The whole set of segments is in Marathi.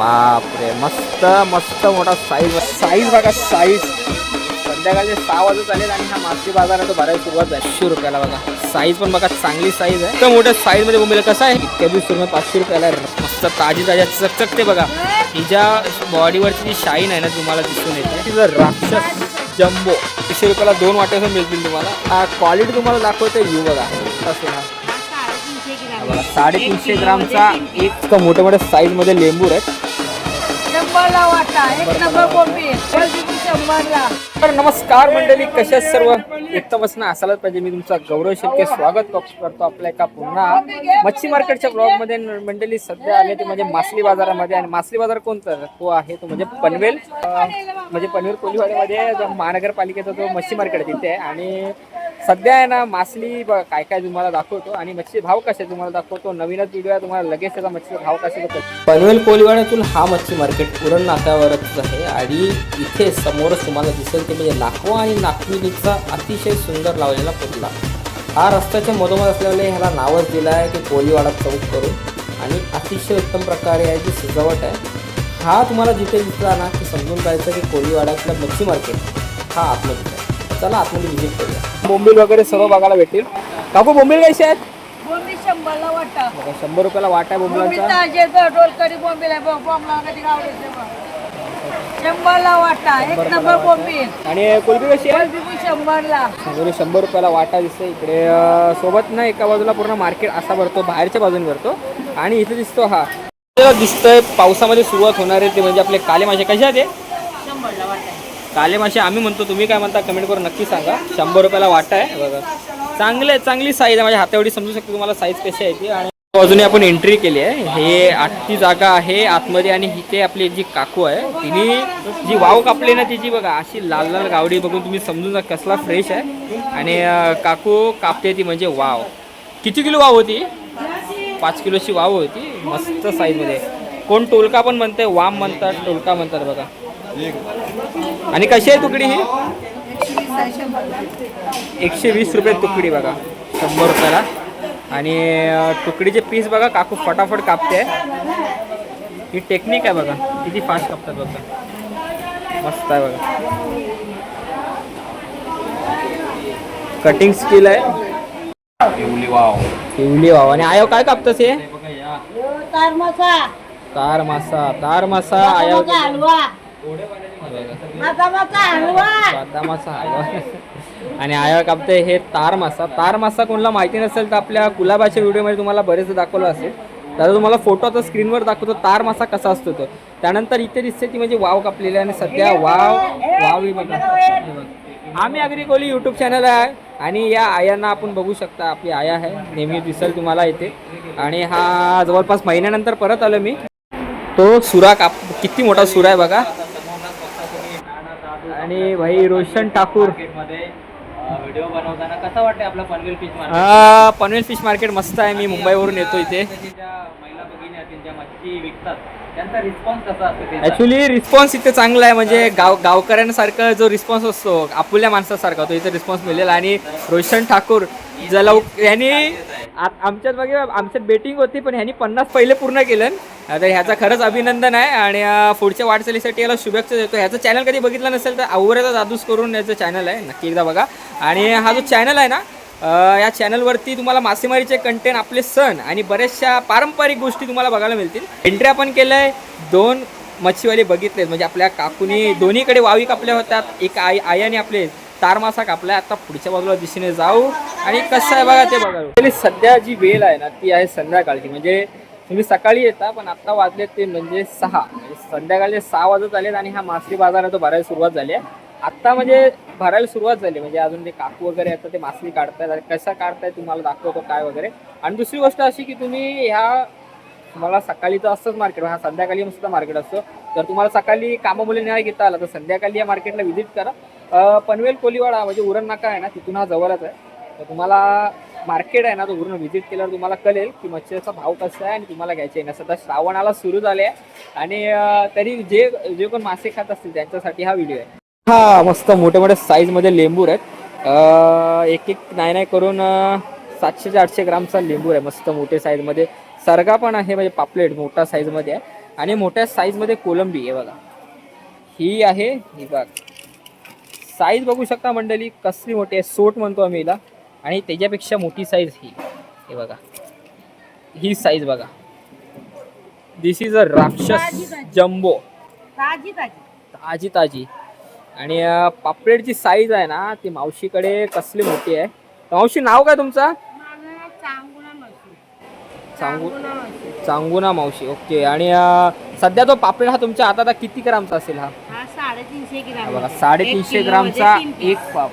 बापरे मस्त मस्त मोठा साईज साईज बघा साईज संध्याकाळचे सहा वाजत आले आणि हा मासळी बाजार आहे तो भरायला सुरुवात आहे पाचशे रुपयाला बघा. साईज पण बघा चांगली साईज आहे. तर मोठ्या साईजमध्ये बोंबीला कसं आहे? इतक्या वीस रुपये पाचशे रुपयाला मस्त ताजी ताज्या चकचकते बघा. तिच्या बॉडीवरची जी शाईन आहे ना तुम्हाला दिसून येते. तिचं राक्षस जम्बो तीसशे रुपयाला दोन वाटे मिळतील तुम्हाला. हा क्वालिटी तुम्हाला दाखवते यू बघा. कसं हा. बघा साडेतीनशे ग्रामचा एक मोठ्या मोठ्या साईजमध्ये लेंबूर आहेत. शंभरला वाटा. एक नंबर कोंबी शंभरला तर नमस्कार मंडळी कशा सर्व? उत्तम असणं असायलाच पाहिजे. मी तुमचा गौरव शेळके स्वागत करतो आपल्या एका पुन्हा मच्छी मार्केटच्या ब्लॉगमध्ये मंडळी सध्या आले ते म्हणजे मासली बाजारामध्ये. आणि मासली बाजार कोणता? तो आहे तो म्हणजे पनवेल. म्हणजे पनवेल कोलीवाडीमध्ये जो महानगरपालिकेचा जो मच्छी मार्केट आहे तिथे. आहे आणि सध्या आहे ना मासली ब- काय काय तुम्हाला दाखवतो आणि मच्छी भाव कसे तुम्हाला दाखवतो. नवीनच व्हिडिओ आहे तुम्हाला लगेच त्याचा मच्छीचा भाव कसे दाखवतो पनवेल कोलीवाड्यातून हा मच्छी मार्केट उरण नाक्यावरच आहे आणि इथे समोरच तुम्हाला दिसेल ते म्हणजे नाकवा आणि नागविणीचा अतिशय सुंदर लावलेला पुतला. हा रस्त्याच्या मधोमध असल्यामुळे ह्याला नावच दिलं आहे की कोलीवाडा चौक करून. आणि अतिशय उत्तम प्रकारे याची सजावट आहे. हा तुम्हाला जिथे दिसला ना की समजून जायचं की कोलीवाड्यातलं मच्छी मार्केट हा आपलं चला आतमध्ये व्हिजिट करूया. बोंबील वगैरे सर्व बघायला भेटतील. काकू बोंबील कसे आहेत? शंभरला वाटा बघा, शंभर रुपयाला वाटा आहे कोंबी बोंबलांचा ताजे डोलकरी बोंबीला बॉम्बला कधी गावडे शंभरला वाटा एक नंबर कोंबी आणि कोलबी कशी आहे? शंभरला. शंभर रुपयाला वाटा दिसतो इकडे अं, सोबत ना एका बाजूला पूर्ण मार्केट असा भरतो बाहेरच्या बाजूने भरतो. आणि इथे दिसतो हा. आपल्याला दिसतंय पावसामध्ये सुरुवात होणार आहे ते म्हणजे आपले काले मासे कसे आहेत हे? काले मासे आम्ही म्हणतो तुम्ही काय म्हणता कमेंट करून नक्की सांगा. शंभर रुपयाला वाटा आहे बघा. चांगले चांगली साईज आहे. माझ्या हातावडी समजू शकते तुम्हाला साईज कशी आहे ती. आणि बाजूने आपण एंट्री केली आहे. हे आठची जागा आहे आतमध्ये आणि इथे आपली जी काकू आहे तिने जी वाव कापली ना तिची बघा अशी लाल लाल गावडी बघून तुम्ही समजून जा कसला फ्रेश आहे. आणि काकू कापते ती म्हणजे वाव. किती किलो वाव होती? पाच किलोची वाव होती. मस्त साईजमध्ये कोण टोलका पण म्हणते वाम म्हणतात टोलका म्हणतात बघा. आणि कशी आहे तुकडी ही? एकशे वीस रुपये तुकडी बघा. शंभर रुपयाला. आणि तुकडीचे पीस बघा काकू फटाफट कापते. ही टेक्निक आहे बघा. किती फास्ट कापतात बघा. मस्त आहे बघा. कटिंग स्किल आहे. पिवली वाव. आणि आयो काय कापतस हे? तार मसा. तार मासा. तार मासा. आयो. हलवा. मासा हलवा. आणि आया कापते हे तार मासा. तार मासा कोणाला माहिती नसेल तर आपल्या गुलाबाच्या व्हिडिओमध्ये तुम्हाला बरेच दाखवलं असेल. तर तुम्हाला फोटो आता स्क्रीनवर दाखवतो तार मासा कसा असतो तो. त्यानंतर इथे दिसते ती म्हणजे वाव कापलेली आहे आणि सध्या वाव वाव ही हे बघा. आम्ही अग्री कोहली यूट्यूब चॅनल आहे आणि या आयांना आपण बघू शकता आपली आया आहे. नेहमी दिसेल तुम्हाला इथे. आणि हा जवळपास महिन्यानंतर परत आलो मी. तो सुरा काप किती मोठा सुरा आहे बघा. आणि भाई रोशन ठाकूर. व्हिडिओ बनवताना कसा वाटतं आपला Panvel fish market? Panvel fish market मस्त आहे. मी मुंबईवरून येतो इथे. ज्या महिला भगिनी आहेत त्यांच्या मच्छी विकतात त्यांचा रिस्पॉन्स इथे चांगला आहे. म्हणजे गाव गावकऱ्यांसारखा जो रिस्पॉन्स असतो आपुल्या माणसासारखा तो इथे रिस्पॉन्स मिळेल आणि रोशन ठाकूर जलव यांनी आमच्यात मागे आमच्यात बेटिंग होती पण ह्यांनी पन्नास पहिले पूर्ण केलं. तर ह्याचा खरंच अभिनंदन आहे. आणि पुढच्या वाटचालीसाठी याला शुभेच्छा देतो. ह्याचं चॅनल कधी बघितलं नसेल तर आवऱ्याचा जादूस करून याचं चॅनल आहे. नक्की एकदा बघा. आणि हा जो चॅनल आहे ना या चॅनलवरती तुम्हाला मासेमारीचे कंटेंट आपले सण आणि बऱ्याचशा पारंपरिक गोष्टी तुम्हाला बघायला मिळतील. एंट्री आपण केलं आहे दोन मच्छीवाले बघितलेत. म्हणजे आपल्या काकूनी दोन्हीकडे वावी कापल्या होत्यात एक आई आयाने आपले तार मासा कापलाय आता पुढच्या बाजूला दिशेने जाऊ. आणि कसं आहे बघा ते बघा. सध्या जी वेळ आहे ना ती आहे संध्याकाळची. म्हणजे तुम्ही सकाळी येता पण आता वाजले ते म्हणजे सहा. म्हणजे संध्याकाळचे सहा वाजत आलेत आणि हा मासळी बाजार आहे तो भरायला सुरुवात झाली आहे. आत्ता म्हणजे भरायला सुरुवात झाली म्हणजे अजून ते काकू वगैरे येतात ते मासळी काढतायत. आणि कसं काढताय तुम्हाला दाखवतो काय वगैरे. आणि दुसरी गोष्ट अशी की तुम्ही ह्या तुम्हाला सकाळी तर असतंच मार्केट हा संध्याकाळी सुद्धा मार्केट असतो. तर तुम्हाला सकाळी कामामुळे नाही घेता आला तर संध्याकाळी या मार्केटला व्हिजिट करा. पनवेल कोलीवाडा म्हणजे उरण नाका आहे ना तिथून हा जवळच आहे. तर तुम्हाला मार्केट आहे ना तो उरण व्हिजिट केल्यावर तुम्हाला कळेल की मच्छीचा भाव कसा आहे आणि तुम्हाला घ्यायचे आहे. ना सध्या श्रावणाला सुरू झाले आहे. आणि तरी जे जे कोण मासे खात असतील त्यांच्यासाठी हा व्हिडिओ आहे. हा मस्त मोठे मोठे साईजमध्ये लेंबूर आहेत. एक एक नाही नाही करून सातशे ते आठशे ग्रामचा लेंबूर आहे. मस्त मोठे साईजमध्ये सरगा पण आहे म्हणजे पापलेट मोठा साईजमध्ये आहे. आणि मोठ्या साईजमध्ये कोलंबी आहे बघा. ही आहे ही बघ. साईज बघू शकता मंडळी. कसली मोठी आहे. सोट म्हणतो आम्ही हिला. आणि त्याच्यापेक्षा मोठी साईज ही. हे बघा. ही साईज बघा. दिस इज अ राक्षस जम्बो. ताजी ताजी. ताजी ताजी. आणि पापलेटची साईज आहे ना ती मावशीकडे कसली मोठी आहे. मावशी नाव काय तुमचं? मावशी. चांगुना मावशी. ओके आणि सध्या तो पापलेट हा तुमच्या आता किती ग्रामचा असेल हा हा साडेतीनशे हा ग्राम बघा साडेतीनशे किलोमध्ये ग्रामचा. एक पाप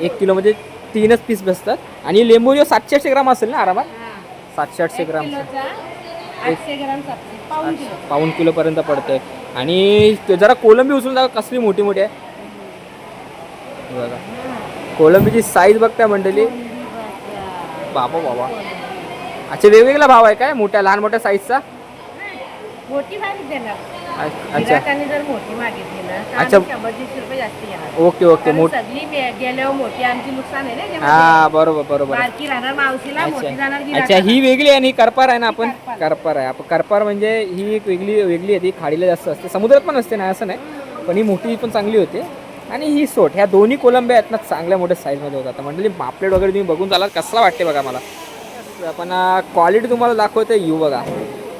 एक किलोमध्ये तीनच पीस बसतात आणि लिंबू जो सातशे आठशे ग्राम असेल ना आरामात. सातशे आठशे ग्राम. पाऊन किलो. पर्यंत पडतंय. आणि जरा कोलंबी उचलून दाखवा कसली मोठी मोठी आहे. बघा. कोलंबीची साईज बघताय मंडळी. बाबा बाबा. अच्छा वेगवेगळा भाव आहे काय? मोठ्या लहान मोठ्या साईजचा मोठी अच्छा. गिराकांनी जर मोठी मागितली ना तर अच्छा. आम्ही शंभर दीडशे रुपये जास्त घेणार ओके ओके. कारण मोठ सगळी मे- गेल्यावर मोठी आमची नुकसान आहे ना त्यामध्ये. हा बरोबर बरोबर. बारकी राहणार मावशीला मोठी जाणार अच्छा ही वेगळी आहे आणि करपार आहे ना आपण? करपार. आहे. आपण करपार म्हणजे ही एक वेगळी वेगळी आहे ती खाडीला जास्त असते. समुद्रात पण असते ना असं नाही. पण ही मोठी पण चांगली होते. आणि ही सोट ह्या दोन्ही कोलंब्या आहेत ना चांगल्या मोठ्या साईजमध्ये होतात. म्हणजे पापलेट वगैरे तुम्ही बघून चालाल कसला वाटते बघा मला. आपण क्वालिटी तुम्हाला दाखवते यू बघा.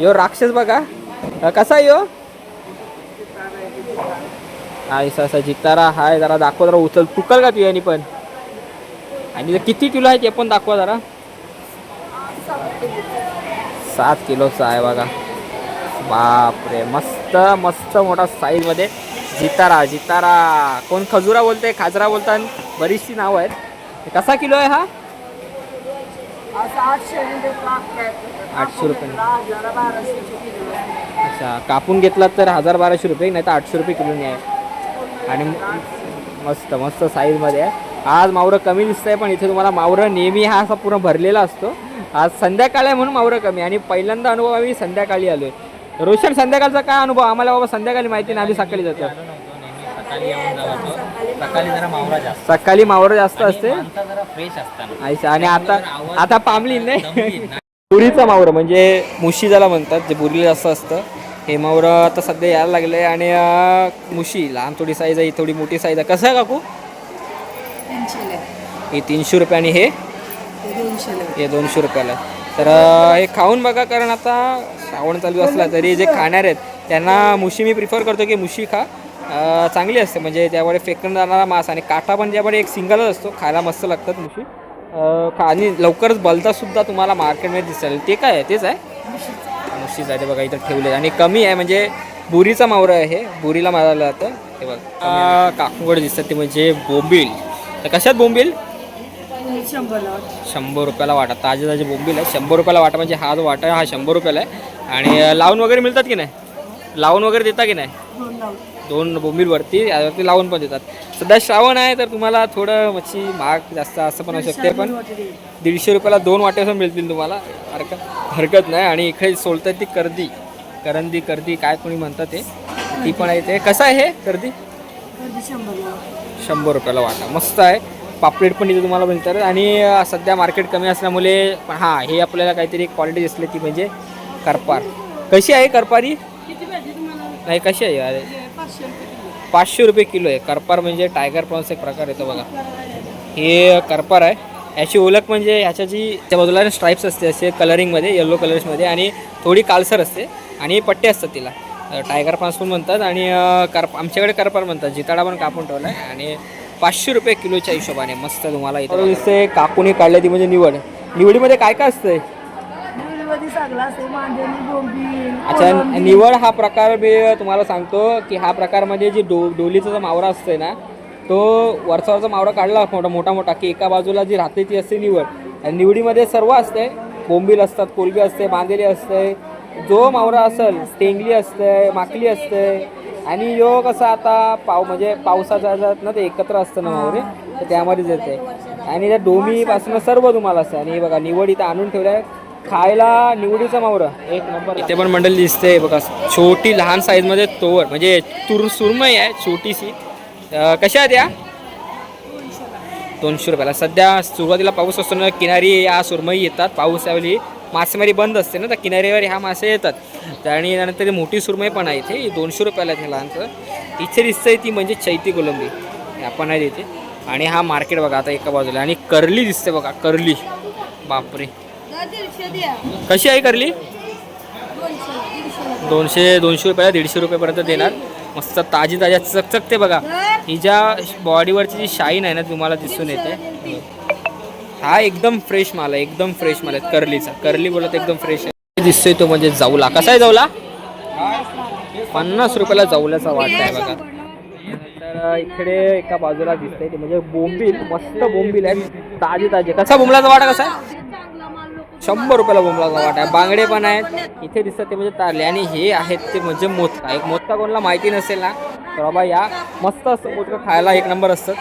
यो राक्षस बघा. अं, कसा आहे यो? हा असा जितारा हाय जरा दाखव जरा उचल. तुकल का तू यांनी पण? आणि ते किती किलो आहे ते पण दाखवा जरा. सात किलोचा आहे बघा. बापरे मस्त मस्त मोठा साईजमध्ये जितारा जितारा. कोण खजुरा बोलते खाजरा बोलतात बरीचशी नावं आहेत. हे कसा किलो आहे हा? आठशे रुपये. अच्छा कापून घेतलात तर हजार बाराशे रुपये नाही तर आठशे रुपये किलोनी आहे आणि मस्त मस्त साईजमध्ये आहे. आज मावरं कमी दिसतंय पण इथे तुम्हाला मावरं नेहमी हा असा पूर्ण भरलेला असतो. आज संध्याकाळ आहे म्हणून मावरं कमी. आणि पहिल्यांदा अनुभव आम्ही संध्याकाळी आलो आहे रोशन संध्याकाळचा काय अनुभव? आम्हाला बाबा संध्याकाळी माहिती नाही आम्ही सकाळी जातो. सकाळी मावरा जास्त सकाळी मावरं जास्त असते अच्छा आणि आता आता पामली नाही. बुरीचं मावरं म्हणजे मुशी ज्याला म्हणतात जे बुरीला जास्त असतं. हे मावरं आता सध्या यायला लागलं आणि मुशी लहान थोडी साईज आहे ही थोडी मोठी साईज आहे. कसं आहे काकू? हे तीनशे रुपये आणि हे हे दोनशे रुपयाला. तर हे खाऊन बघा कारण आता श्रावण चालू असला तरी जे खाणार आहेत त्यांना मुशी मी प्रिफर करतो की मुशी खा. चांगली असते म्हणजे त्यामुळे फेकून जाणारा मांस आणि काटा पण ज्यामुळे एक सिंगलच असतो खायला मस्त लागतात मुशी. खा आणि लवकरच बलतासुद्धा तुम्हाला मार्केटमध्ये दिसेल. ते काय आहे? तेच आहे? मुशीच आहे ते बघा इथं ठेवले आणि कमी आहे म्हणजे बुरीचा मावरा आहे हे. बुरीला मारायला जातं हे बघा काकूकडे दिसतात ते म्हणजे बोंबील. तर कशात बोंबील? शंभर रुपयाला वाटा. ताजे ताजे बोंबील आहे. शंभर रुपयाला वाटा म्हणजे हा जो वाटा आहे हा शंभर रुपयाला आहे. आणि लावून वगैरे मिळतात की नाही? लावून वगैरे देता की नाही? दोन बोंबीलवरती यावरती लावून पण देतात. सध्या श्रावण आहे तर तुम्हाला थोडं मच्छी महाग जास्त असं पण असू शकते पण दीडशे रुपयाला दोन वाटे असं मिळतील तुम्हाला. हरकत हरकत नाही आणि इकडे सोलतात ती कर्दी. करंदी कर्दी काय कोणी म्हणतात ते? ती पण आहे ते. कसं आहे हे कर्दी? शंभर रुपयाला वाटा. मस्त आहे. पापलेट पण इथे तुम्हाला मिळतात. आणि सध्या मार्केट कमी असल्यामुळे पण हां हे आपल्याला काहीतरी क्वालिटी दिसली ती म्हणजे करपार. कशी आहे करपारी? नाही कशी आहे? अरे. पाचशे रुपये किलो आहे. करपार म्हणजे टायगर प्रॉन्स एक प्रकार येतो बघा. हे करपार आहे. याची ओळख म्हणजे ह्याच्या जी त्या बाजूला स्ट्राईप्स असते असे कलरिंगमध्ये येलो कलर्समध्ये आणि थोडी कालसर असते आणि पट्टे असतात तिला. टायगर पण म्हणतात आणि अ, करप आमच्याकडे करपार म्हणतात. जिताडा पण कापून ठेवला आहे आणि पाचशे रुपये किलोच्या हिशोबाने मस्त तुम्हाला इथं दिसते काकुनी काढल्या ती म्हणजे निवड. निवडीमध्ये काय काय असतंय? अच्छा निवड हा प्रकार मी तुम्हाला सांगतो की हा प्रकार म्हणजे जी डो डोलीचा जो मावरा असतोय ना तो वरचा वरचा मावरा काढला मोठा मोठा मोठा की एका बाजूला जी राहते ती असते निवड आणि निवडीमध्ये सर्व असते. बोंबील असतात कोलबी असते बांधेली असते. जो मावरा असेल टेंगली असते माकली असते. आणि यो कसा आता पाव म्हणजे पावसाच्या ह्याच्यात ना ते एकत्र असतं ना मावरे तर त्यामध्येच येते. आणि त्या डोमीपासून सर्व तुम्हाला असतं. आणि हे बघा निवड इथं आणून ठेवलं आहे खायला निवडीचं मावरं एक नंबर इथे पण मंडळी दिसते बघा छोटी लहान साईजमध्ये तोवर म्हणजे तुर सुरमई आहे छोटीशी. कशा आहेत या? दोनशे रुपयाला. सध्या सुरुवातीला पाऊस असतो ना किनारी या सुरमई येतात. पाऊस यावेळी मासेमारी बंद असते ना तर किनारीवर ह्या मासे येतात. आणि त्यानंतर मोठी सुरमई पण आहे इथे. दोनशे रुपयाला आहे लहानचं इथे दिसतंय ती म्हणजे चैती कोलंबी. आपण आहे तिथे आणि हा मार्केट बघा आता एका बाजूला. आणि करली दिसते बघा करली. बापरे. कशी आहे करली? दोनशे दोनशे दोनशे रुपयाला दीडशे रुपयापर्यंत देणार. मस्त ताजी ताज्या चकचकते बघा. हिच्या बॉडीवरची जी शाईन आहे ना तुम्हाला दिसून येते. हा एकदम फ्रेश माल आहे एकदम फ्रेश माल आहे कर्लीचा कर्ली बोलत एकदम फ्रेश आहे. दिसतोय तो म्हणजे जाऊला कसा आहे जाऊला पन्नास रुपयाला जाऊल्याचा वाट आहे बघा. तर इकडे एका बाजूला दिसतंय ते म्हणजे बोंबील मस्त बोंबील आहे. ताजे ताजे. कसा बोंबलाचा वाटा कसा आहे? शंभर रुपयाला बोंबलाचा वाटा बांगडे पण आहेत. इथे दिसतात ते म्हणजे तारले. आणि हे आहेत ते म्हणजे मोदका. एक मोदका कोणाला माहिती नसेल ना तर बाबा या मस्त असतं मोदका खायला एक नंबर असतं.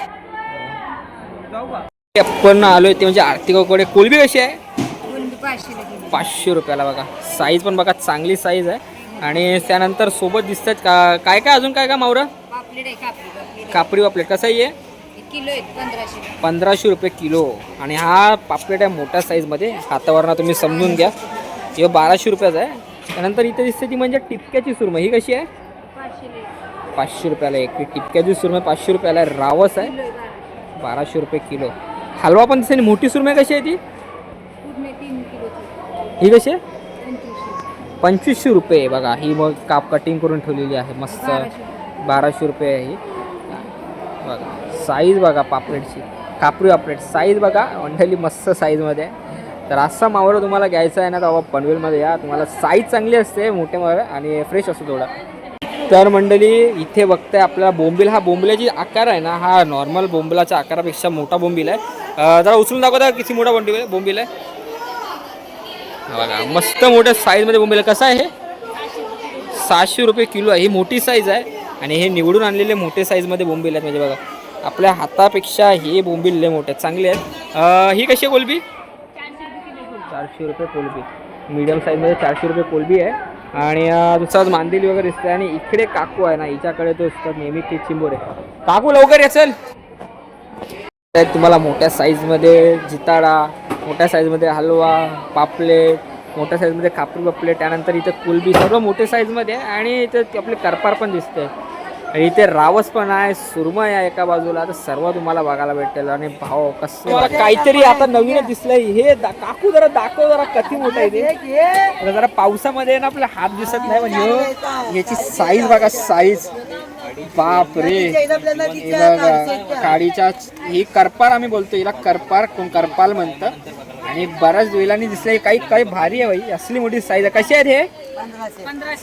आपण आलोय ते म्हणजे आर्थिक कोलबी कशी आहे? पाचशे रुपयाला बघा. साईज पण बघा चांगली साईज आहे. आणि त्यानंतर सोबत दिसतात का काय काय अजून काय काय मावरं? कापली पापलेट. कसं आहे? किलो आहेत पंधराशे पंधराशे रुपये किलो. आणि हा पापलेट आहे मोठ्या साईजमध्ये. हातावरनं तुम्ही समजून घ्या. हे बाराशे रुपयाचा आहे. त्यानंतर इथे दिसते ती म्हणजे टिपक्याची सुरमई. ही कशी आहे? पाचशे रुपयाला एक. टिपक्याची सुरमई पाचशे रुपयाला आहे. रावस आहे. बाराशे रुपये किलो. हलवा पण आणि मोठी सुरमई कशी आहे ती? ही कशी आहे? पंचवीसशे. रुपये. बघा ही मग काप कटिंग करून ठेवलेली आहे. मस्त. बाराशे. बाराशे रुपये आहे ही. बघा. साईज बघा पापलेटची. कापरी पापलेट. साईज बघा मंडळी मस्त साईजमध्ये आहे. तर असा मावरा तुम्हाला घ्यायचा आहे ना तर बाबा पनवेलमध्ये या. तुम्हाला साईज चांगली असते मोठे मावळे आणि फ्रेश असतो थोडा तर मंडळी इथे बघताय आपल्याला बोंबील. हा बोंबिलाची आकार आहे ना हा नॉर्मल बोंबिलाच्या आकारापेक्षा मोठा बोंबील आहे. जरा उचलून दाखवता किती मोठा बोंबील बोंबील आहे. बघा मस्त मोठ्या साईजमध्ये बोंबील कसं आहे हे? सहाशे रुपये किलो आहे. ही मोठी साईज आहे आणि हे निवडून आणलेले मोठे साईजमध्ये बोंबील आहेत. म्हणजे बघा आपल्या हातापेक्षा हे बोंबील लय मोठे आहेत. चांगले आहेत. ही कशी आहे कोलबी? चारशे रुपये कोलबी. मीडियम साईजमध्ये चारशे रुपये कोलबी आहे. आणि दुसराच मांदेली वगैरे दिसते आणि इकडे काकू आहे ना हिच्याकडे तो दिसतात नेहमी ते चिंबोरे काकू लवकर असेल तुम्हाला मोठ्या साईजमध्ये जिताडा मोठ्या साईजमध्ये हलवा पापलेट मोठ्या साईजमध्ये कापरी पापलेट त्यानंतर इथं कुलबी सर्व मोठ्या साईजमध्ये आहे. आणि इथं आपले करपार पण दिसते आणि इथे रावस पण आहे सुरमई आहे एका बाजूला तर सर्व तुम्हाला बघायला भेटेल. आणि भाव कसं तुम्हाला काहीतरी आता नवीन दिसलंय. हे दा- काकू जरा दाखव जरा किती मोठं आहे ते. आता जरा पावसामध्ये ना आपला हात दिसत नाही म्हणजे. याची साईज बघा साईज बाप रे हे बघा. काडीच्या ही करपार आम्ही बोलतो हिला करपार कोण करपाल म्हणतं. आणि बऱ्याच वेळाने दिसले काही काही भारी आहे बाई. असली मोठी साईज आहे. कशी आहेत हे?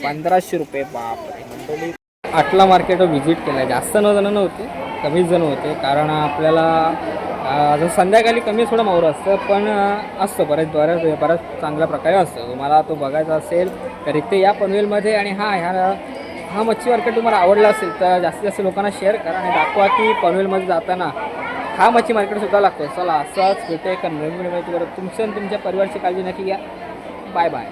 पंधराशे. रुपये. बाप रे मंडळी आटला मार्केट व्हिजिट केला जास्त न जण नव्हते कमीच जण होते. कारण आपल्याला अजून संध्याकाळी कमी थोडं मावर असतं पण असतं. बऱ्याच बऱ्याच बऱ्याच चांगल्या प्रकारे असतं. तुम्हाला तो बघायचा असेल तर इथे या पनवेलमध्ये आणि हा ह्या हा मच्छी मार्केट तुम्हाला आवडला असेल तर जास्तीत जास्त लोकांना शेअर करा आणि दाखवा की पनवेलमध्ये जाताना हा मच्छी मार्केट सुद्धा लागतो चला असंच भेटू एका नवीन माहिती तुमचं आणि तुमच्या परिवारची काळजी नक्की घ्या. Bye bye